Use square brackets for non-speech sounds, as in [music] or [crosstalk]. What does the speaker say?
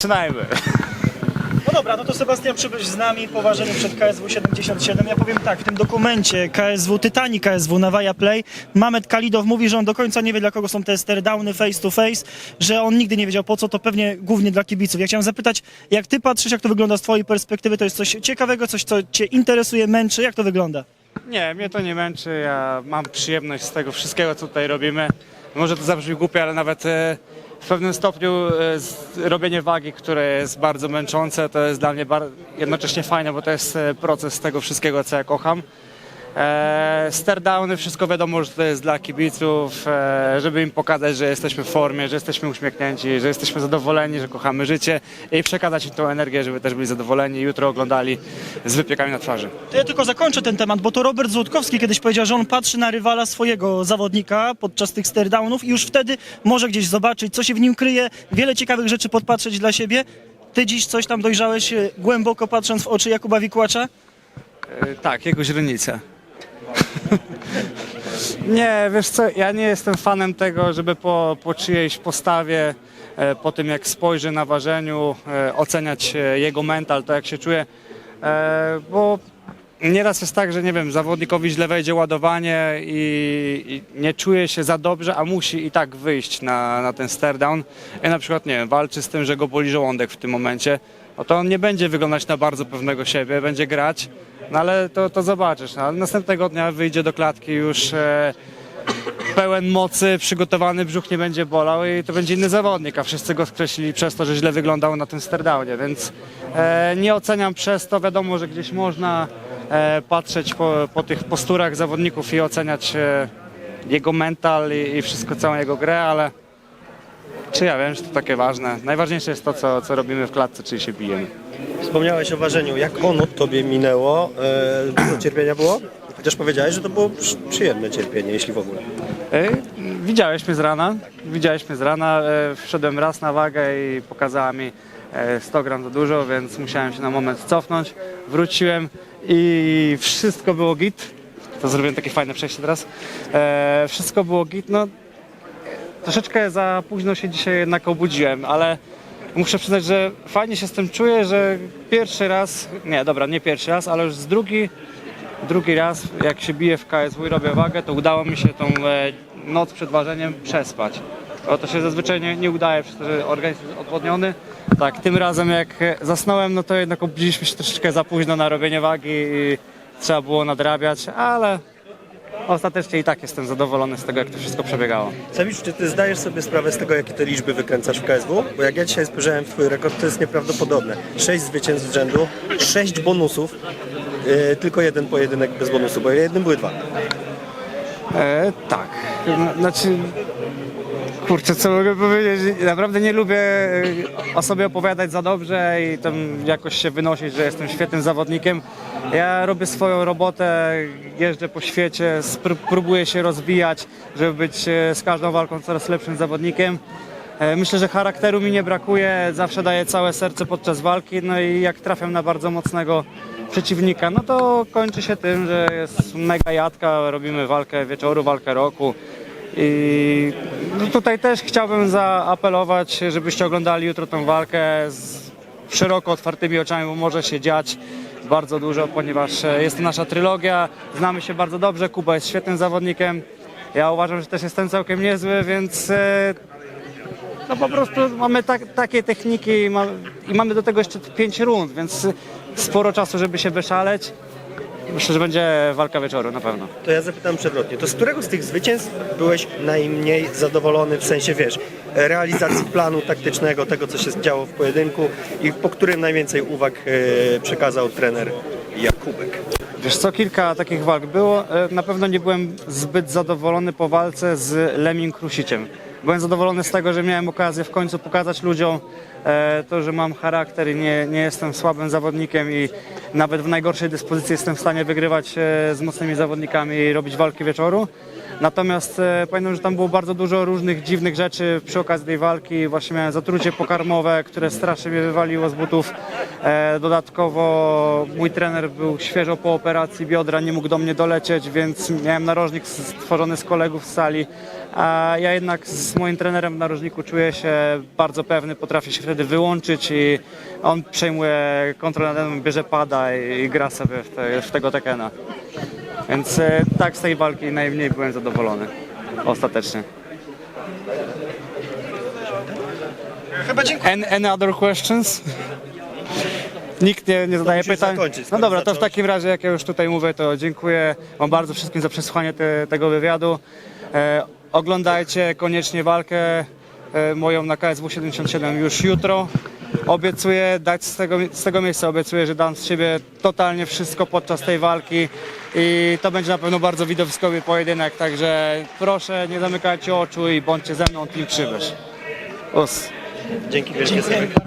Zaczynajmy. No dobra, no to Sebastian Przybysz z nami po ważeniu przed KSW 77. Ja powiem tak, w tym dokumencie KSW, Tytani KSW na Via Play, Mamet Kalidow mówi, że on do końca nie wie dla kogo są te stare-downy face to face, że on nigdy nie wiedział po co, to pewnie głównie dla kibiców. Ja chciałem zapytać, jak ty patrzysz, jak to wygląda z twojej perspektywy, to jest coś ciekawego, coś co cię interesuje, męczy, jak to wygląda? Nie, mnie to nie męczy. Ja mam przyjemność z tego wszystkiego, co tutaj robimy. Może to zabrzmi głupie, ale nawet e, w pewnym stopniu e, robienie wagi, które jest bardzo męczące, to jest dla mnie jednocześnie fajne, bo to jest e, proces tego wszystkiego, co ja kocham. E, Stardowny, wszystko wiadomo, że to jest dla kibiców, e, żeby im pokazać, że jesteśmy w formie, że jesteśmy uśmiechnięci, że jesteśmy zadowoleni, że kochamy życie i przekazać im tą energię, żeby też byli zadowoleni i jutro oglądali z wypiekami na twarzy. To ja tylko zakończę ten temat, bo to Robert Złotkowski kiedyś powiedział, że on patrzy na rywala swojego zawodnika podczas tych stare-downów i już wtedy może gdzieś zobaczyć, co się w nim kryje, wiele ciekawych rzeczy podpatrzeć dla siebie. Ty dziś coś tam dojrzałeś e, głęboko patrząc w oczy Jakuba Wikłacza? E, Tak, jego źrenicę. [laughs] nie, wiesz co, ja nie jestem fanem tego, żeby po, po czyjejś postawie, e, po tym jak spojrzy na ważeniu, e, oceniać e, jego mental, to jak się czuje, bo nieraz jest tak, że nie wiem, zawodnikowi źle wejdzie ładowanie i, i nie czuje się za dobrze, a musi i tak wyjść na, na ten stare down i na przykład, nie wiem, walczy z tym, że go boli żołądek w tym momencie, no to on nie będzie wyglądać na bardzo pewnego siebie, będzie grać, no ale to, to zobaczysz. No, ale następnego dnia wyjdzie do klatki już e, pełen mocy, przygotowany, brzuch nie będzie bolał i to będzie inny zawodnik, a wszyscy go skreślili przez to, że źle wyglądał na tym stardownie, więc e, nie oceniam przez to. Wiadomo, że gdzieś można patrzeć po, po tych posturach zawodników i oceniać e, jego mental i, i wszystko, całą jego grę, ale czy ja wiem, że to takie ważne. Najważniejsze jest to, co, co robimy w klatce, czyli się bijemy. Wspomniałeś o ważeniu. Jak ono tobie minęło? E, dużo cierpienia było? Chociaż powiedziałeś, że to było przy- przyjemne cierpienie, jeśli w ogóle. E, Widziałeś mnie z rana, widziałeś mnie z rana, e, wszedłem raz na wagę i pokazała mi e, 100 gram za dużo, więc musiałem się na moment cofnąć, wróciłem i wszystko było git. To zrobiłem takie fajne przejście teraz. E, Wszystko było git, no troszeczkę za późno się dzisiaj jednak obudziłem, ale muszę przyznać, że fajnie się z tym czuję, że pierwszy raz, nie dobra, nie pierwszy raz, ale już z drugi, drugi raz jak się biję w KSW i robię wagę, to udało mi się tą e, noc przed ważeniem przespać. Bo to się zazwyczaj nie, nie udaje, przez to, że organizm jest odwodniony. Tak, tym razem jak e, zasnąłem, no to jednak obudziliśmy się troszeczkę za późno na robienie wagi i trzeba było nadrabiać, ale ostatecznie i tak jestem zadowolony z tego, jak to wszystko przebiegało. Sawicz, czy ty zdajesz sobie sprawę z tego, jakie te liczby wykręcasz w KSW? Bo jak ja dzisiaj spojrzałem w twój rekord, to jest nieprawdopodobne. Sześć zwycięstw z rzędu, sześć bonusów, e, tylko jeden pojedynek bez bonusu, bo jednym były dwa. E, tak. No, Znaczy, kurczę, co mogę powiedzieć? Naprawdę nie lubię e, o sobie opowiadać za dobrze i tam jakoś się wynosić, że jestem świetnym zawodnikiem. Ja robię swoją robotę, jeżdżę po świecie, próbuję się rozwijać, żeby być e, z każdą walką coraz lepszym zawodnikiem. E, Myślę, że charakteru mi nie brakuje, zawsze daję całe serce podczas walki, no i jak trafiam na bardzo mocnego przeciwnika, no to kończy się tym, że jest mega jadka, robimy walkę wieczoru, walkę roku. I no tutaj też chciałbym zaapelować, żebyście oglądali jutro tę walkę z szeroko otwartymi oczami, bo może się dziać bardzo dużo, ponieważ e, jest to nasza trylogia, znamy się bardzo dobrze, Kuba jest świetnym zawodnikiem, ja uważam, że też jestem całkiem niezły, więc e, no po prostu mamy tak, takie techniki i, ma, i mamy do tego jeszcze pięć rund, więc sporo czasu, żeby się wyszaleć. Myślę, że będzie walka wieczoru na pewno. To ja zapytam przewrotnie. To z którego z tych zwycięstw byłeś najmniej zadowolony, w sensie, wiesz, realizacji [clears throat] planu taktycznego, tego, co się działo w pojedynku i po którym najwięcej uwag e, przekazał trener Jakubek? Wiesz co, kilka takich walk było. E, Na pewno nie byłem zbyt zadowolony po walce z Lemim Krusiciem. Byłem zadowolony z tego, że miałem okazję w końcu pokazać ludziom e, to, że mam charakter i nie, nie jestem słabym zawodnikiem i nawet w najgorszej dyspozycji jestem w stanie wygrywać e, z mocnymi zawodnikami i robić walki wieczoru. Natomiast e, pamiętam, że tam było bardzo dużo różnych dziwnych rzeczy przy okazji tej walki. Właśnie miałem zatrucie pokarmowe, które strasznie mnie wywaliło z butów. E, dodatkowo mój trener był świeżo po operacji biodra, nie mógł do mnie dolecieć, więc miałem narożnik stworzony z kolegów z sali. A ja jednak z moim trenerem w narożniku czuję się bardzo pewny, potrafię się wtedy wyłączyć i on przejmuje kontrolę nad tym, bierze pada i, i gra sobie w, te, w tego Tekena. Więc e, tak z tej walki najmniej byłem zadowolony. Ostatecznie. Chyba dziękuję. Any, any other questions? Nikt nie, nie zadaje pytań. No dobra, to w takim razie, jak ja już tutaj mówię, to dziękuję Wam bardzo wszystkim za przesłuchanie te, tego wywiadu. E, oglądajcie koniecznie walkę e, moją na KSW 77 już jutro. Obiecuję dać z tego, z tego miejsca, obiecuję, że dam z siebie totalnie wszystko podczas tej walki i to będzie na pewno bardzo widowiskowy pojedynek, także proszę nie zamykajcie oczu i bądźcie ze mną, Team Przybysz. Us. Dzięki wielkie.